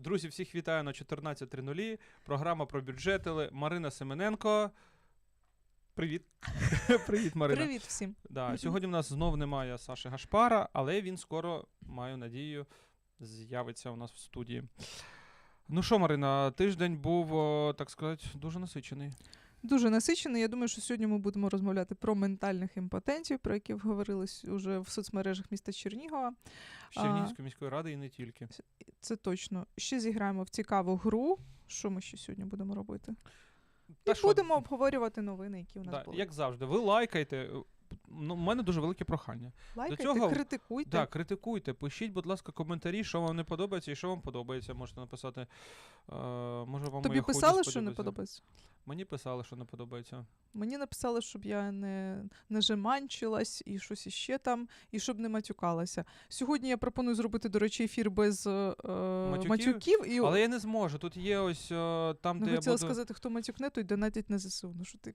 Друзі, всіх вітаю на 14.00. Програма про бюджетили. Марина Семененко. Привіт. Привіт, Марина. Привіт всім. Да, сьогодні в нас знов немає Саші Гашпара, але він скоро, маю надію, з'явиться у нас в студії. Ну що, Марина, тиждень був, так сказати, дуже насичений. Дуже насичений. Я думаю, що сьогодні ми будемо розмовляти про ментальних імпотентів, про які говорилось уже в соцмережах міста Чернігова. Чернігівської міської ради і не тільки. Це точно. Ще зіграємо в цікаву гру. Що ми ще сьогодні будемо робити? Та і що, будемо обговорювати новини, які у нас да, були. як завжди, ви лайкайте. Ну, у мене дуже велике прохання. Лайкайте, цього- критикуйте. Так, критикуйте, пишіть, будь ласка, коментарі, що вам не подобається і що вам подобається. Можете написати. Е, може, вам Тобі писали, що не подобається? Мені писали, що не подобається. Мені написали, щоб я не, не жеманчилась і щось іще там, і щоб не матюкалася. Сьогодні я пропоную зробити, до речі, ефір без е, Матюків? матюків. І Але я не зможу. Тут є ось е, там, не де я хотіла буду. сказати, хто матюкне, той донатить на ЗСУ. Ну що ти?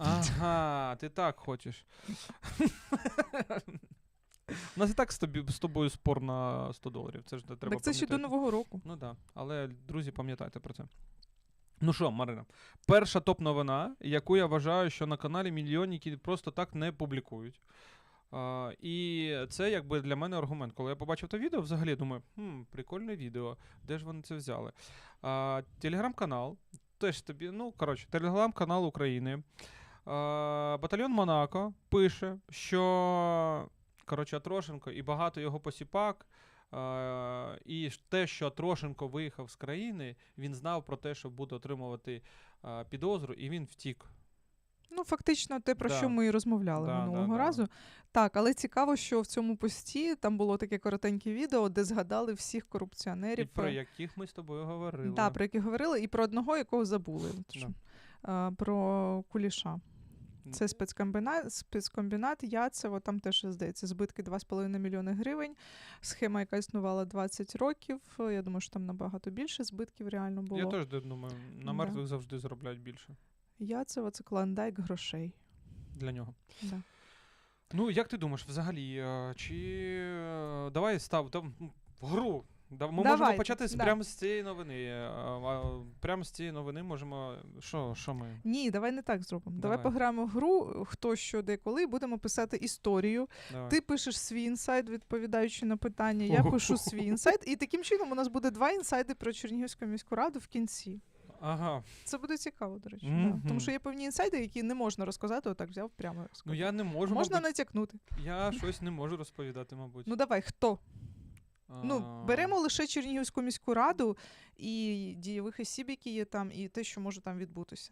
Ага, ти так хочеш. У нас і так з, тобі, з тобою спор на 100 доларів. Це ж треба так це ще до пам'ятати. Нового року. Ну так. Да. Але, друзі, пам'ятайте про це. Ну що, Марина, перша топ-новина, яку я вважаю, що на каналі мільйонники просто так не публікують. А, і це якби для мене аргумент. Коли я побачив те відео, взагалі думаю, хм, прикольне відео, де ж вони це взяли? А, телеграм-канал, теж тобі, ну, коротше, телеграм-канал України. А, батальйон Монако пише, що коротше, Атрошенко і багато його посіпак. Е, і те, що Трошенко виїхав з країни, він знав про те, що буде отримувати е, підозру, і він втік. Ну, фактично, те, про Да. що ми і розмовляли Да, минулого да, да. разу. Так, але цікаво, що в цьому пості там було таке коротеньке відео, де згадали всіх І корупціонерів. про е, яких ми з тобою говорили. Да, про яких говорили, і про одного, якого забули. Е, Про Куліша. Це спецкомбінат, спецкомбінат Яцево, там теж здається збитки 2,5 мільйони гривень. Схема, яка існувала 20 років. Я думаю, що там набагато більше збитків реально було. Я теж думаю, на Да. завжди заробляють більше Яцево це клондайк грошей. для нього. Да. Ну, як ти думаєш, взагалі, е, чи е, давай став там в гру. Да, Ми можемо почати з, да. прямо з цієї новини. е, а, Прямо з цієї новини можемо. Що, що ми? Ні, давай не так зробимо. Давай, Давай. пограємо в гру, хто що де коли, будемо писати історію. Давай. Ти пишеш свій інсайт, відповідаючи на питання. Я пишу свій інсайт, і таким чином у нас буде два інсайди про Чернігівську міську раду в кінці. Ага. Це буде цікаво, до речі. Мгм. Да. Тому що є певні інсайди, які не можна розказати, отак взяв прямо. Ну розказав. я не можу. Можна мабуть, натякнути. Я щось не можу розповідати, мабуть. Ну давай, хто? Ну, беремо лише Чернігівську міську раду і дієвих осіб, які є там, і те, що може там відбутися.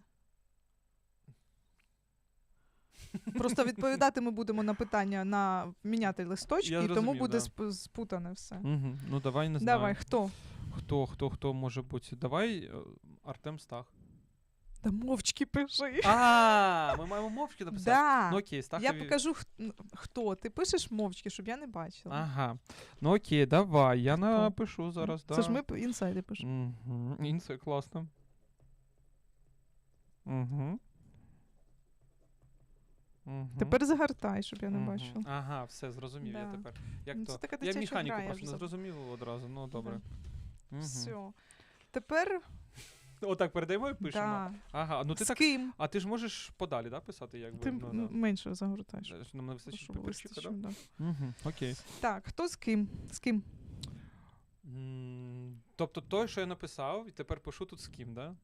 Просто відповідати ми будемо на питання на міняти листочки, Я і тому буде да. сп- спутане все. Мгм. Ну давай не знаю. Давай, хто? Хто, хто, хто може бути? Давай е, Артем Стах. Та мовчки пиши. А, ми маємо мовчки написати. Да. Ну окей, Стах. Я покажу, х- хто. Ти пишеш мовчки, щоб я не бачила. Ага. Ну окей, давай. Я напишу зараз. Це ж ми п- інсайди пишемо. Угу. Інце класно. Угу. Угу. Тепер загортай, щоб я не Мгм. бачила. Ага, все, зрозумів я Да. тепер. Як Ну, то? така я дитяча механіку гра, я просто не забула. зрозумів одразу. Ну добре. Угу. Все. Тепер Отак передаємо і пишемо. да. Ага, ну ти з так. ким? А ти ж можеш подалі, да, писати, якби. Ти ну, м- да. менше загортаєш. Е, Нам не вистачить Щоб папірчика, да? да. Угу. Окей. Так, хто з ким? З ким? М, Тобто той, що я написав, і тепер пишу тут з ким, да?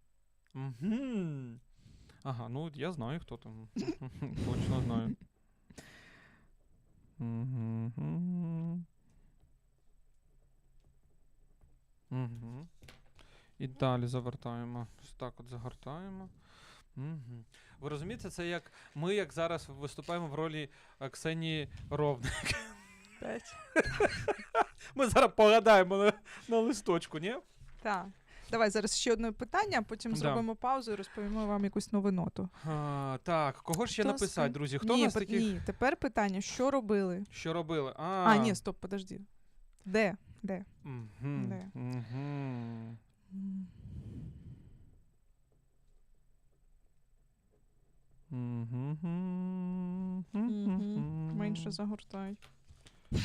Угу. Ага, ну я знаю, хто там. Точно знаю. Мгм. І далі завертаємо. Ось так от загортаємо. Угу. Ви розумієте, це як ми, як зараз виступаємо в ролі е, Ксенії Ровник. Ми зараз погадаємо на, на листочку, ні? Так. Давай зараз ще одне питання, а потім Да. зробимо паузу і розповімо вам якусь новиноту. А, так, кого ж ще написати, друзі? Хто ні, у нас таких? ні, тепер питання: що робили? Що робили? А, А, ні, стоп, подожди. Де? Де? Мгм, Де? мгм. Менше загортай.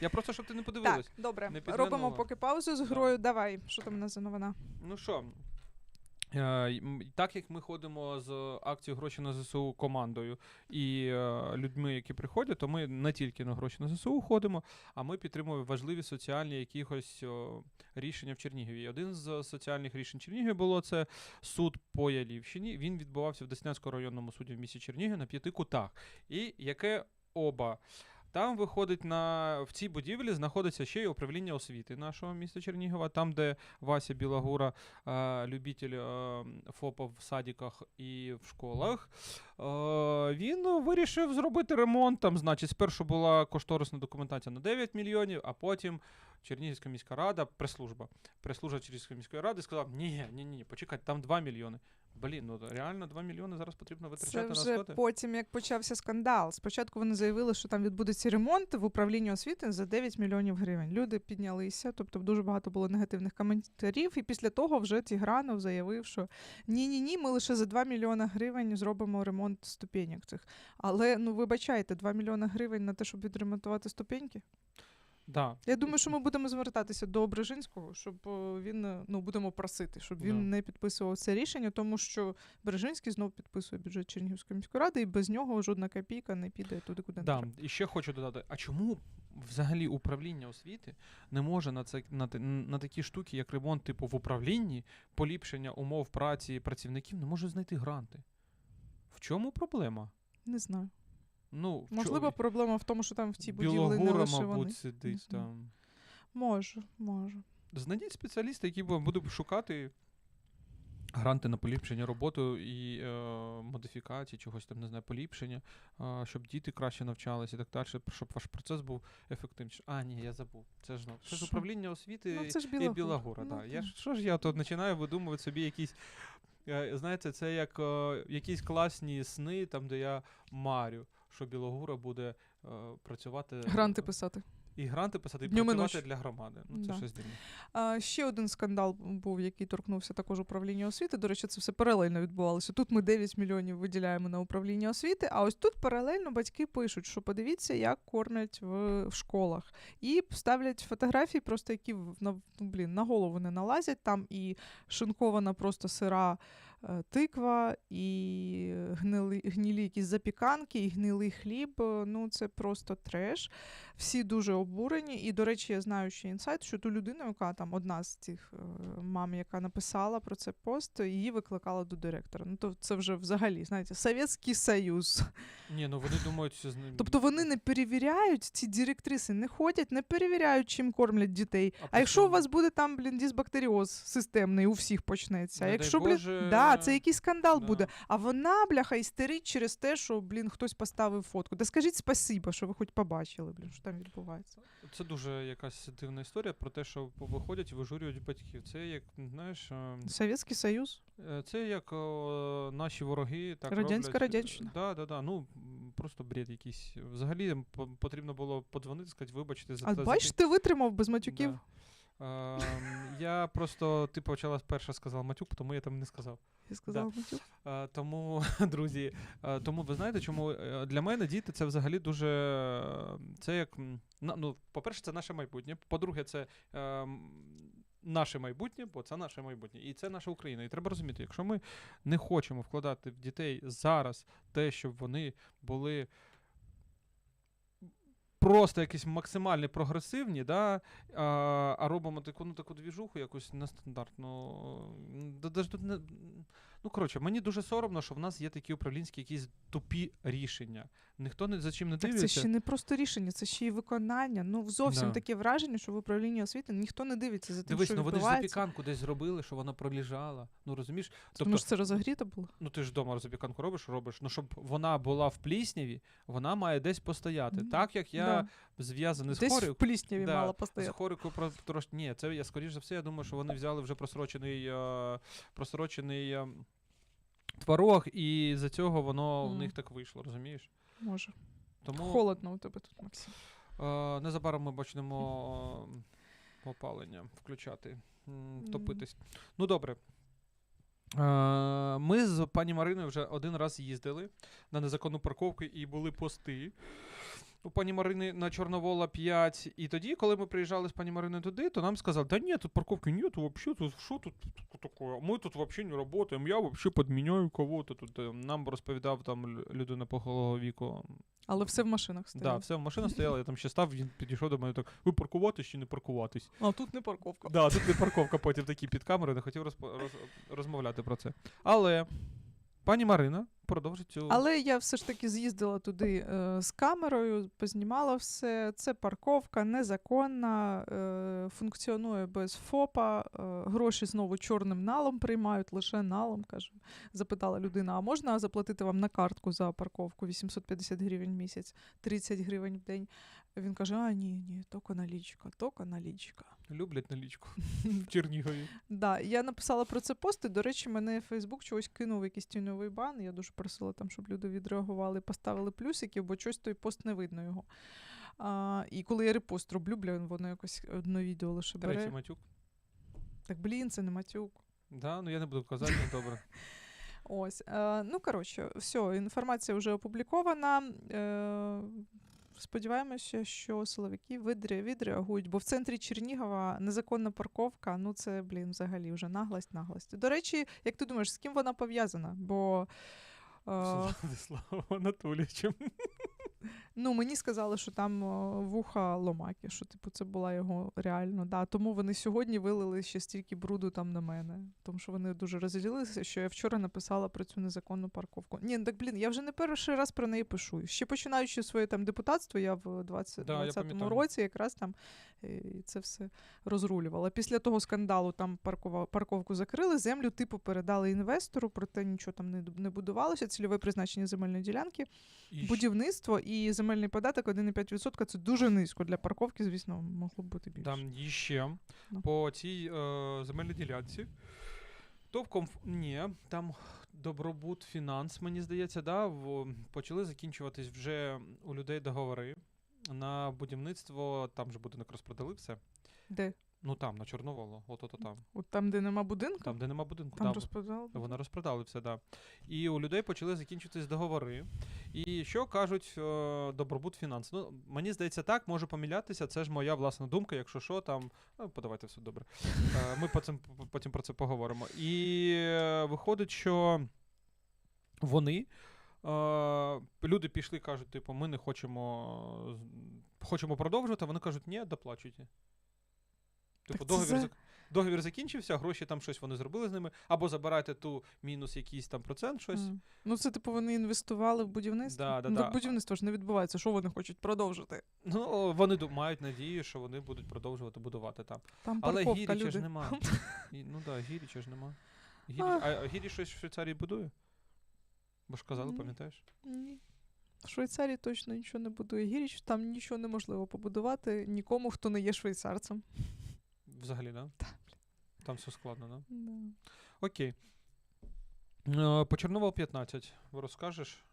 Я просто, щоб ти не Так, добре. Не підглянула. Робимо поки паузу з грою. Давай, що там у нас за новина? Ну що, так як ми ходимо з акцією гроші на ЗСУ командою і е, людьми, які приходять, то ми не тільки на гроші на ЗСУ ходимо, а ми підтримуємо важливі соціальні якихось рішення в Чернігові. Один з соціальних рішень Чернігова було це суд по Ялівщині. Він відбувався в Деснянському районному суді в місті Чернігів на п'яти кутах. І яке оба. Там виходить на в цій будівлі знаходиться ще й управління освіти нашого міста Чернігова, там, де Вася Білагура, е, любитель е, ФОПа в садіках і в школах. Е, він вирішив зробити ремонт. Там, значить, спершу була кошторисна документація на 9 мільйонів, а потім Чернігівська міська рада, прес-служба. Прес-служба Чернігівської міської ради сказала: ні, ні, ні, почекайте, там 2 мільйони. Блін, ну реально 2 мільйони зараз потрібно витрачати Це на сходи. потім, як почався скандал. Спочатку вони заявили, що там відбудеться ремонт в управлінні освіти за 9 мільйонів гривень. Люди піднялися, тобто дуже багато було негативних коментарів. І після того вже Тігранов заявив, що ні, ні, ні, ми лише за 2 мільйони гривень зробимо ремонт ступеньок цих. Але ну вибачайте, 2 мільйони гривень на те, щоб відремонтувати ступеньки. Да. Я думаю, що ми будемо звертатися до Брижинського, щоб е, він е, ну будемо просити, щоб він Да. не підписував це рішення, тому що Брижинський знов підписує бюджет Чернігівської міської ради, і без нього жодна копійка не піде туди, куди не Да, треба. і ще хочу додати: а чому взагалі управління освіти не може на це на, на такі штуки, як ремонт, типу в управлінні, поліпшення умов праці працівників, не може знайти гранти? В чому проблема? Не знаю. Ну, в чо- Можливо, проблема в тому, що там в цій будівлі не лише мабуть, вони. сидить знаю. там. Може, може. Знайдіть спеціаліста, який бу- буде шукати гранти на поліпшення роботи і е, модифікації, чогось там, не знаю, поліпшення, е, щоб діти краще навчалися і так далі, щоб ваш процес був ефективніший. А, ні, я забув. Це ж ну, це ж управління освіти Ну, це ж і Біла Біла Гора. Гора. Ну, да. Я що ж я тут починаю видумувати собі якісь. е, Знаєте, це як е, якісь класні сни, там, де я марю, що Білогура буде е, працювати. Гранти писати. І гранти писати, і працювати ночі. для громади. Ну, це Да. щось дивне. А, ще один скандал був, який торкнувся також управління освіти. До речі, це все паралельно відбувалося. Тут ми 9 мільйонів виділяємо на управління освіти, а ось тут паралельно батьки пишуть, що подивіться, як кормлять в, в школах. І ставлять фотографії, просто які на, ну, блін, на голову не налазять. Там і шинкована просто сира тиква, і гнили, гнілі якісь запіканки, і гнилий хліб. Е, Ну, це просто треш. Всі дуже обурені. І, до речі, я знаю ще інсайт, що ту людину, яка там одна з цих е, мам, яка написала про це пост, її викликала до директора. Ну, то це вже взагалі, знаєте, Совєтський Союз. Ні, ну вони думають, що з ним. Тобто вони не перевіряють, ці директриси не ходять, не перевіряють, чим кормлять дітей. А А, якщо у вас буде там, блін, дисбактеріоз системний, у всіх почнеться. А Не дай якщо, блін, Боже, да, це якийсь скандал да. буде. А вона, бляха, істерить через те, що, блін, хтось поставив фотку. Да скажіть спасибо, що ви хоч побачили, блін, що там відбувається. Це дуже якась дивна історія про те, що виходять і вижурюють батьків. Це як, знаєш, е, Совєтський Союз. е, це як о, наші вороги так Радянська радянщина. Да, да, да. Ну просто бред якийсь. Взагалі по- потрібно було подзвонити, сказати, вибачте за А бачиш, ти витримав без матюків. Да. Ем, я просто ти почала перша сказала матюк, тому я там не сказав. Я сказала матюк. Е, Тому, друзі, е, тому ви знаєте, чому е, для мене діти це взагалі дуже. Це як. Ну, по-перше, це наше майбутнє. По-друге, це. м, Наше майбутнє, бо це наше майбутнє, і це наша Україна. І треба розуміти, якщо ми не хочемо вкладати в дітей зараз те, щоб вони були просто якісь максимально прогресивні, да, а, а робимо таку, ну, таку двіжуху якусь нестандартну. да- даже тут не, ну, коротше, мені дуже соромно, що в нас є такі управлінські якісь тупі рішення. Ніхто не за чим не Так дивиться. це ще не просто рішення, це ще й виконання. Ну зовсім Да. таке враження, що в управлінні освіти ніхто не дивиться за тим, Дивись, що ну вони ж запіканку десь зробили, що вона пролежала. Ну розумієш? Тому Тобто, що це розогріто було. ну ти ж вдома запіканку робиш, робиш. Ну щоб вона була в плісняві, вона має десь постояти. Мгм. Так як я Да. зв'язаний з Десь хорою. в плісняві да, мала З постояти. хорикою про трош... Ні, це я скоріш за все, я думаю, що вони взяли вже просрочений, е, просрочений е, творог, і за цього воно у них так вийшло, розумієш? Може. Тому Холодно у тебе тут, Максим. е, незабаром ми почнемо е, опалення включати, топитись. Mm. Ну добре. Е, Ми з пані Мариною вже один раз їздили на незаконну парковку і були пости. У пані Марини на Чорновола 5. І тоді, коли ми приїжджали з пані Мариною туди, то нам сказали, да ні, тут парковки нет, вообще, тут що тут таке? Ми тут вообще не працюємо, я вообще підміняю кого-то тут. Е, Нам розповідав там лю- людина похилого віку. Але все в машинах Да, стоїть. все, машина стояла, я там ще став, він підійшов до мене так, ви паркуватись чи не паркуватись? А тут не парковка. Да, тут не парковка потім такі під камерою, не хотів розпо- роз, розмовляти про це. Але пані Марина продовжить цю. Але я все ж таки з'їздила туди е, з камерою, познімала все. Це парковка незаконна, е, функціонує без ФОПа. Е, гроші знову чорним налом приймають, лише налом. Каже, запитала людина: а можна заплатити вам на картку за парковку 850 гривень в місяць, 30 гривень в день? Він каже: А, ні, ні, тільки налічка, тільки налічка. Люблять налічку в Чернігові. Да, я написала про це пост, і, до речі, мене Фейсбук чогось кинув якийсь тіньовий бан. Я дуже просила там, щоб люди відреагували, поставили плюсики, бо щось той пост не видно його. А, і коли я репост роблю, блін, воно якось одне відео лише бере. Третій матюк. Так, блін, це не матюк. Да, ну я не буду казати, ну добре. Ось. Е, ну, коротше, все, інформація вже опублікована. Е, сподіваємося, що силовики відре- відреагують, бо в центрі Чернігова незаконна парковка, ну це, блін, взагалі вже наглость, наглость. До речі, як ти думаєш, з ким вона пов'язана? Бо. Владиславом Анатолійовичем. Ну, мені сказали, що там вуха ломаки, що типу це була його реально. Да. Тому вони сьогодні вилили ще стільки бруду там на мене. Тому що вони дуже розділилися, що я вчора написала про цю незаконну парковку. Ні, ну так блін, я вже не перший раз про неї пишу. Ще починаючи своє там депутатство, я в 20, Да, 20-му пам'ятаю. році якраз там е, і це все розрулювала. Після того скандалу там паркова, парковку закрили, землю типу передали інвестору, проте нічого там не, не будувалося. Цільове призначення земельної ділянки. І Будівництво і земельний податок 1,5% це дуже низько. Для парковки, звісно, могло б бути більше. Там іще Ну. по цій е, земельній ділянці. Топком ні, там добробут фінанс, мені здається, да, в, почали закінчуватись вже у людей договори на будівництво. Там же будинок розпродали все. Де? Ну там, на Чорноволу, от от там. От там, де нема будинку, Там, де нема будинку. там да, розпродали. Вони розпродали все, да. І у людей почали закінчитись договори. І що кажуть е, добробут фінанс? Ну, мені здається, так, може помилятися. Це ж моя власна думка, якщо що, там. Ну, подавайте все добре. Е, ми потім, потім про це поговоримо. І е, виходить, що вони. Е, люди пішли, кажуть, типу, ми не хочемо, хочемо продовжувати, а вони кажуть, ні, доплачуйте. Типу, Так це договір, за- зак- договір закінчився, гроші там щось вони зробили з ними, або забирайте ту мінус якийсь там процент, щось. М. Ну, це типу вони інвестували в будівництво. Да, да, ну, да. будівництво ж не відбувається. Що вони хочуть продовжити? Ну, вони ду- мають надію, що вони будуть продовжувати будувати там. Там Але парковка, Гіріча люди. ж нема. І, ну так, да, Гіріча ж нема. Гіріч, Ах. а, а Гіріч щось в Швейцарії будує? Бо ж казали, Ні. пам'ятаєш? Ні. В Швейцарії точно нічого не будує. Гіріч там нічого неможливо побудувати нікому, хто не є швейцарцем. Взагалі, да? Та, Там все складно, да? Да. Окей. Е, По Чорновол 15. Розкажеш?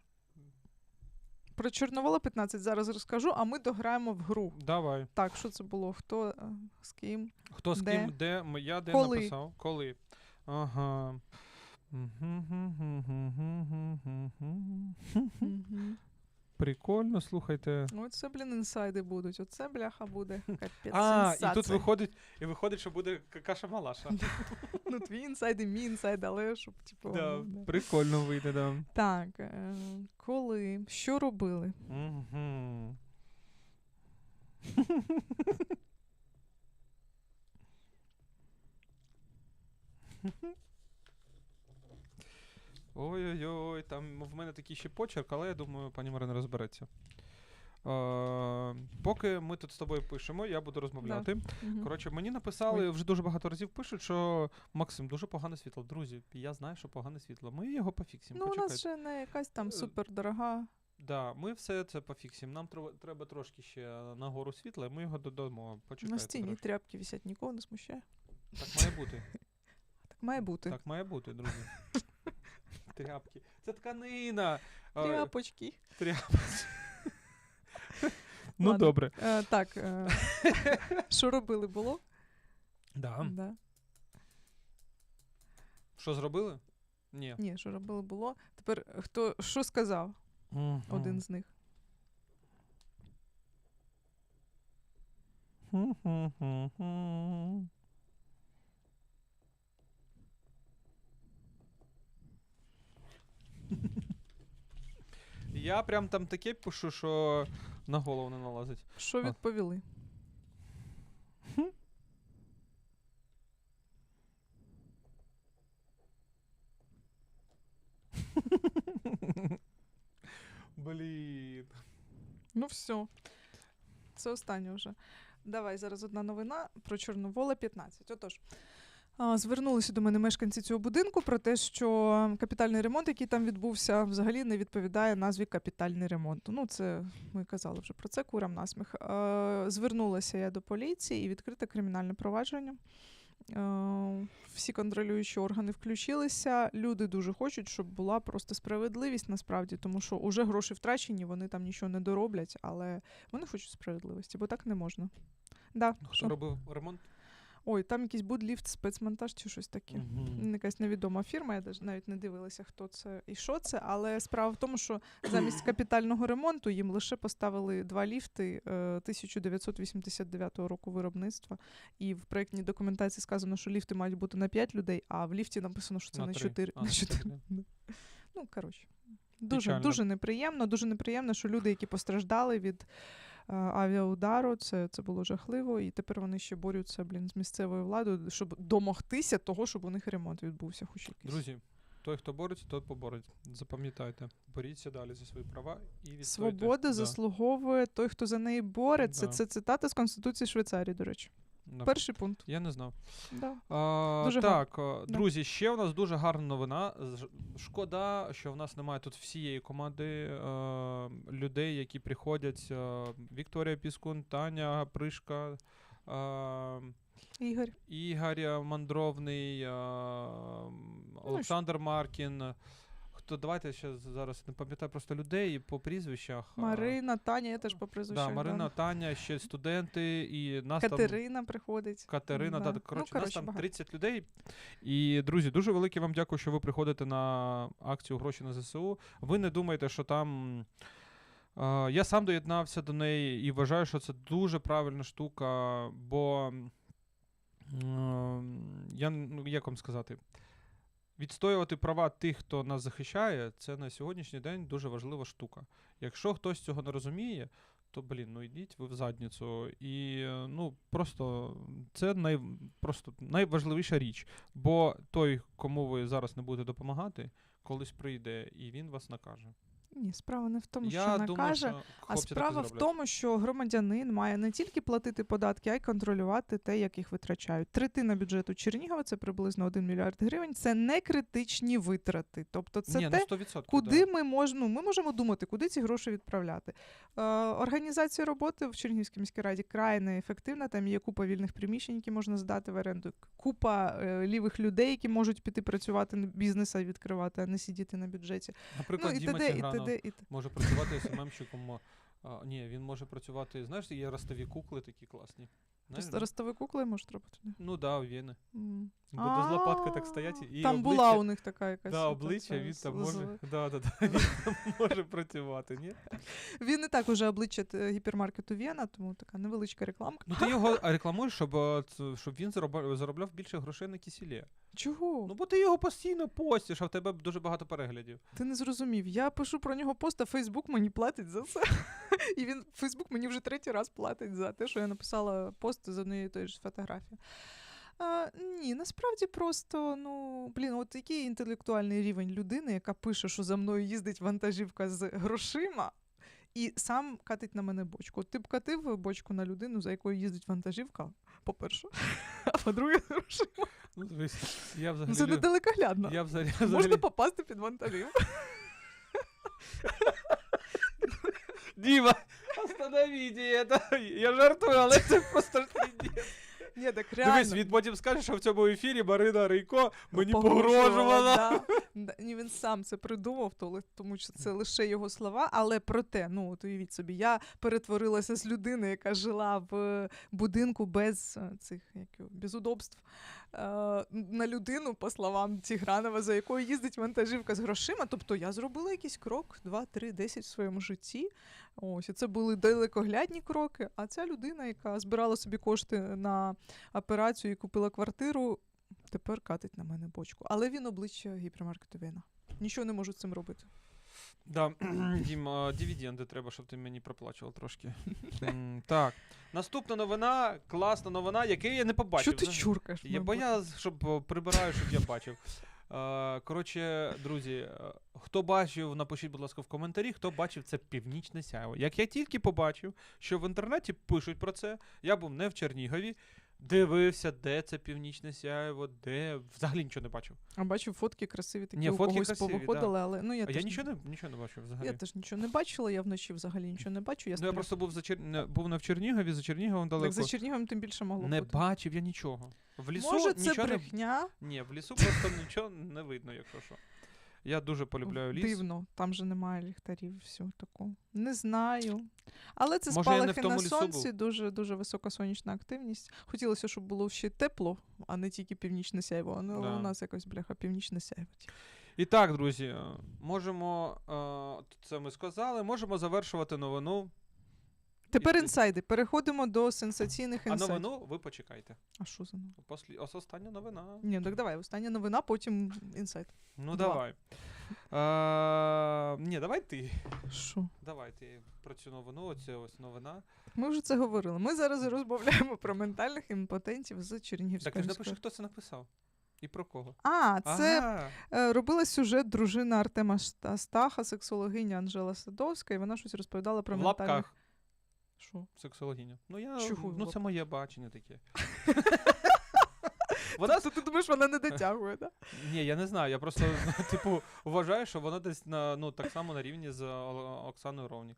Про Чорновола 15 зараз розкажу, а ми дограємо в гру. Давай. Так, що це було? Хто е, з ким? Хто з Де? ким, де, я де Коли? написав? Коли? Ага. Прикольно, слухайте. Оце, блін, інсайди будуть. Оце бляха буде. Капець. А, і тут виходить, і виходить, що буде к- каша малаша. Ну, твій інсайд і мій інсайд, але щоб, типу. Да, ну, да. прикольно вийде, да. Так, е, коли? Що робили? Мгм. Ой-ой-ой, там в мене такий ще почерк, але я думаю, пані Марина розбереться. Е, поки ми тут з тобою пишемо, я буду розмовляти. Мгм. Коротше, мені написали вже дуже багато разів пишуть, що Максим, дуже погане світло. Друзі, я знаю, що погане світло. Ми його пофіксимо. Ну, у почекайте. нас ще не якась там Е, супер дорога. Да, ми все це пофіксимо. Нам треба, треба трошки ще нагору світла, і ми його додамо. Почекайте На стіні трошки. тряпки висять, нікого не смущає. Так має бути. Так має бути. Так має бути, друзі. Тряпки. Це тканина. Тряпочки. Тряпочки. Ну, добре. Е, так. Е, що робили було? Да. Що зробили? Ні. Ні, що робили було. Тепер е, хто що сказав? Один з них. Я прям там таке пишу, що на голову не налазить. Що відповіли? Блін. Ну все. Це останнє вже. Давай зараз одна новина про Чорновола 15. Отож. Звернулися до мене мешканці цього будинку про те, що капітальний ремонт, який там відбувся, взагалі не відповідає назві капітальний ремонт. Ну, це ми казали вже про це курам насміх. Звернулася я до поліції і відкрите кримінальне провадження. Всі контролюючі органи включилися. Люди дуже хочуть, щоб була просто справедливість насправді, тому що уже гроші втрачені, вони там нічого не дороблять, але вони хочуть справедливості, бо так не можна. Да, Хто робив ремонт? Ой, там якийсь будліфт, спецмонтаж чи щось таке. Мгм. Якась невідома фірма, я навіть не дивилася, хто це і що це. Але справа в тому, що замість капітального ремонту їм лише поставили два ліфти е, 1989 року виробництва. І в проєктній документації сказано, що ліфти мають бути на 5 людей, а в ліфті написано, що це На на, 4. А, на на 4. чотири. Ну, коротше. Дуже, Печально. дуже неприємно. Дуже неприємно, що люди, які постраждали від е, авіаудару, це, це було жахливо. І тепер вони ще борються блін, з місцевою владою, щоб домогтися того, щоб у них ремонт відбувся. Хоч якийсь. Друзі, той, хто бореться, той побореться. Запам'ятайте, боріться далі за свої права і від Свобода Да, заслуговує той, хто за неї бореться. Да. Це цитата з Конституції Швейцарії, до речі. Да. Перший пункт. Я не знав. Да. А, Дуже так, Да. друзі, ще у нас дуже гарна новина. З- Шкода, що в нас немає тут всієї команди е, людей, які приходять. Е, Вікторія Піскун, Таня Пришка, е, Ігор. Ігор Мандровний, е, Олександр Маркін. Хто давайте ще зараз не пам'ятаю просто людей по прізвищах. Марина, Таня, я теж по прізвищу. Да, Марина, Таня, ще студенти, і нас там Катерина приходить. Катерина, Да. да. Ну, коротше, нас коротше, там 30 людей. І, друзі, дуже велике вам дякую, що ви приходите на акцію гроші на ЗСУ. Ви не думаєте, що там. Я сам доєднався до неї і вважаю, що це дуже правильна штука, бо я ну, як вам сказати. Відстоювати права тих, хто нас захищає, це на сьогоднішній день дуже важлива штука. Якщо хтось цього не розуміє, то блін, ну йдіть ви в задницю. І ну просто це най, просто найважливіша річ. Бо той, кому ви зараз не будете допомагати, колись прийде і він вас накаже. Ні, справа не в тому, Я що думаю, накаже. що А хлопці так і справа в зроблять. тому, що громадянин має не тільки платити податки, а й контролювати те, як їх витрачають. Третина бюджету Чернігова це приблизно 1 мільярд гривень. Це не критичні витрати. Тобто, це Ні, те, ну 100%, куди да. ми можемо, ми можемо думати, куди ці гроші відправляти. Е, організація роботи в Чернігівській міській раді край неефективна. Там є купа вільних приміщень, які можна здати в оренду, купа е, лівих людей, які можуть піти працювати на бізнес і відкривати, а не сидіти на бюджеті. Наприклад, ну і Діма т.д. і т.д. і може працювати СММщиком. Ні, він може працювати. Знаєш, є ростові кукли такі класні. Просто ростові кукли можуть робити. ні? Ну да, у. М. Буде з лопаткою так стояти. І Там обличчя, була у них така якась. Да, обличчя, він там може. Да, да, да, він там може працювати, ні? Він не так уже обличчя е, гіпермаркету Вєна, тому така невеличка рекламка. Ну ти його рекламуєш, щоб, е, щоб він заробляв більше грошей на кисілі. Чого? Ну бо ти його постійно постиш, а в тебе дуже багато переглядів. Ти не зрозумів. Я пишу про нього пост, а Фейсбук мені платить за це. І він Фейсбук мені вже третій раз платить за те, що я написала пост з однієї тої ж фотографії. А, ні, насправді просто, ну, блін, от який інтелектуальний рівень людини, яка пише, що за мною їздить вантажівка з грошима, і сам катить на мене бочку. От ти б катив бочку на людину, за якою їздить вантажівка, по-перше, а по-друге, грошима. Ну, дивись, я Ну, взагалі. це лю- недалекоглядно. Я взагалі, Можна попасти під вантажівку. Діма, остановіть это. Я жартую, але це просто. Ні, так реально. Дивись, він потім скаже, що в цьому ефірі Марина Рейко мені Погрожувала. Да. Ні, він сам це придумав, то тому що це лише його слова. Але проте, ну от уявіть собі, я перетворилася з людини, яка жила в будинку без е, цих як без удобств. Е, На людину, по словам Тігранова, за якою їздить вантажівка з грошима. Тобто я зробила якийсь крок, два, три, десять в своєму житті. Ось і це були далекоглядні кроки. А ця людина, яка збирала собі кошти на операцію і купила квартиру, тепер катить на мене бочку. Але він обличчя гіпермаркету Вена. Нічого не можу з цим робити. Да, Дім, а, дивіденди треба, щоб ти мені проплачував трошки. М, Так. Наступна новина, класна новина, яку я не побачив. Що ти взагалі. чуркаєш? Я, бо я, з- щоб е, прибираю, щоб я бачив. Е, Коротше, друзі, е, хто бачив, напишіть, будь ласка, в коментарі, хто бачив це північне сяйво. Як я тільки побачив, що в інтернеті пишуть про це, я був не в Чернігові, дивився, де це північне сяйво, де взагалі нічого не бачив. А бачу фотки красиві такі Ні, у фотки когось красиві, повиходили, але ну я, А я теж, нічого не, нічого не бачив взагалі. я теж нічого не бачила, я вночі взагалі нічого не бачу. Я, Ну, я просто був за Чер... не- був не в Чернігові, за Черніговом далеко. Так за Черніговом тим більше могло не бути. бачив я нічого. В лісу Може, це нічого не брехня? Ні, в лісу просто нічого не видно, якщо що. Я дуже полюбляю ліс. Дивно, там же немає ліхтарів, всього такого. Не знаю. Але це Може, спалахи на сонці, був. дуже дуже висока сонячна активність. Хотілося, щоб було ще тепло, а не тільки північне сяйво. Але Да. у нас якось бляха північне сяйво. І так, друзі, можемо, е, це ми сказали, можемо завершувати новину. Тепер інсайди. Переходимо до сенсаційних А інсайдів. новину ви почекайте. А що за новина? Послі... Ось остання новина. Ні, так давай, остання новина, потім інсайт. Ну Два. давай. Е, ні, давай ти. Що? Давай ти про цю новину, оце ось новина. Ми вже це говорили. Ми зараз розмовляємо про ментальних імпотентів з Чернігівської. Так ти ж міської напиши, хто це написав. І про кого. А, це Ага. е, робила сюжет дружина Артема Шта- Стаха, сексологиня Анжела Садовська, і вона щось розповідала про в ментальних. лапках Що? сексологиня. Ну, я, Чого ну це моє бачення таке. Вона Тобто ти думаєш, вона не дотягує, да? Ні, я не знаю. Я просто, типу, вважаю, що вона десь на, ну, так само на рівні з О- Оксаною Ровнік.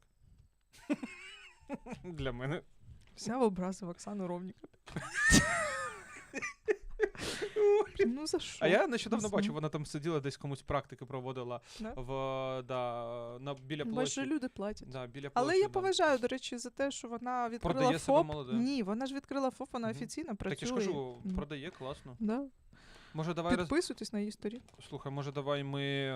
Для мене. Вся образив Оксану Ровніка. Ну за що? А я нещодавно бачив, вона там сиділа, десь комусь практики проводила Да? в, да, на, біля площі. люди платять. Да, біля Але я да. поважаю, до речі, за те, що вона відкрила Продає себе ФОП. молоде. Ні, вона ж відкрила ФОП, вона Мгм. офіційно працює. Так я ж кажу, продає класно. Да. Може, давай роз... Підписуйтесь на її сторінку. Слухай, може, давай ми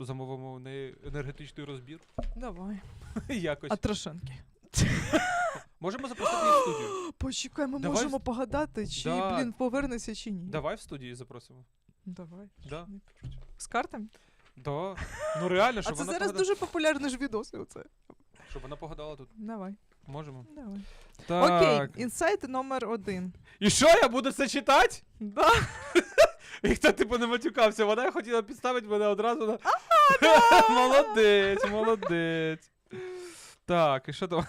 замовимо в неї енергетичний розбір. Давай. Якось. А Трошенки. Можемо запросити її в студію. Почекай, ми Давай можемо погадати, чи Да. блін повернеться чи ні. Давай в студії запросимо. Давай. Да. З картами? Да. Ну реально, А щоб це вона зараз погадала. дуже популярні ж відоси. Оце. Щоб вона погадала тут. Давай. Можемо. Давай. Так. Окей, інсайт номер один. І що я буду це читати? Да. І хто типу не матюкався, вона хотіла підставити мене одразу на. молодець, молодець. Так, і що там?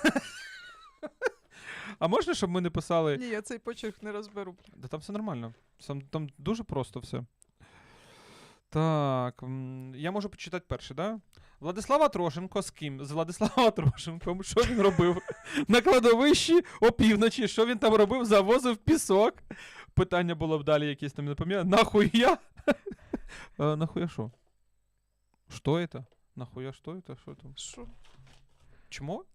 А можна, щоб ми не писали. Ні, я цей почерк не розберу. Да там все нормально. Там, там дуже просто все. Так, я можу почитати перше, да? Владислава Трошенко з ким? З Владислава Трошенком. Що він робив? На кладовищі опівночі. Що він там робив? Завозив пісок. Питання було б далі якесь там не пам'ятаю. Нахуя? Е, Нахуя що? Що это? Нахуя що это? Що там? Що? Чмо?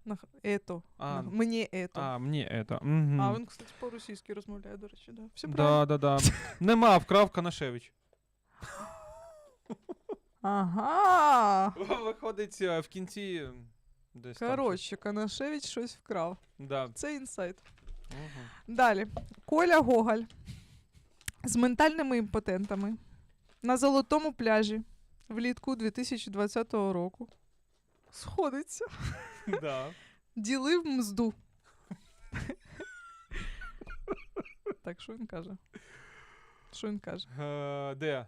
Ето. А, Мені ето. А, А, мені это. Угу. він, кстати, по-російськи розмовляє, до речі, да. Все правильно. Да, да, да. Нема, вкрав Канашевич. Ага. Виходить е, в кінці. Десь там Коротше, Канашевич щось вкрав. щось. Да. Це інсайт. Мгм. Далі. Коля Гогаль з ментальними імпотентами на золотому пляжі влітку 2020 року. Сходиться. Да. Ділив мзду. так, що він каже? Що він каже? Е, Де?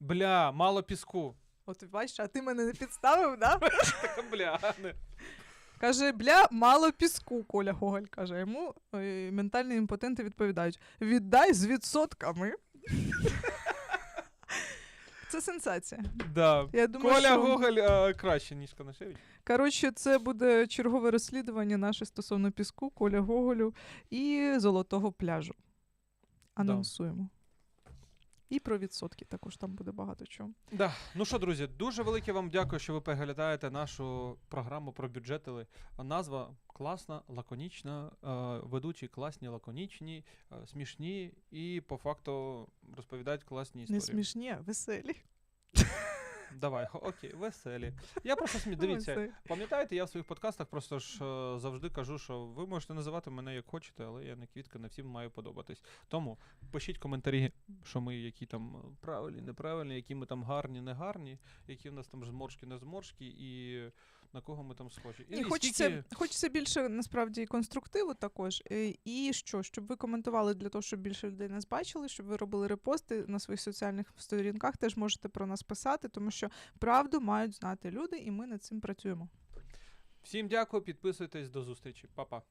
Бля, мало піску. От бачиш, а ти мене не підставив, да? Бля. не. Каже, бля, мало піску, Коля Гоголь каже. Йому е, ментальні імпотенти відповідають: віддай з відсотками. Це сенсація. Да. Я думаю, Коля що... Гоголь а, краще, ніж Канашевич. Коротше, це буде чергове розслідування наше стосовно піску, Коля Гоголю і золотого пляжу. Анонсуємо. І про відсотки також там буде багато чого. Да. Ну що, друзі, дуже велике вам дякую, що ви переглядаєте нашу програму про бюджетили. Назва класна, лаконічна, е, ведучі класні, лаконічні, е, смішні і по факту розповідають класні історії. Не смішні, а веселі. Давай, окей, веселі. Я просто смі... Дивіться, пам'ятаєте, я в своїх подкастах просто ж е, завжди кажу, що ви можете називати мене як хочете, але я не квітка, не всім маю подобатись. Тому пишіть коментарі, що ми які там е, правильні, неправильні, які ми там гарні, не гарні, які в нас там зморшки, не зморшки, і на кого ми там схожі. І хочеться, хочеться більше насправді конструктиву також. Е, І що, щоб ви коментували для того, щоб більше людей нас бачили, щоб ви робили репости на своїх соціальних сторінках, теж можете про нас писати, тому що правду мають знати люди, і ми над цим працюємо. Всім дякую, підписуйтесь, до зустрічі. Па-па.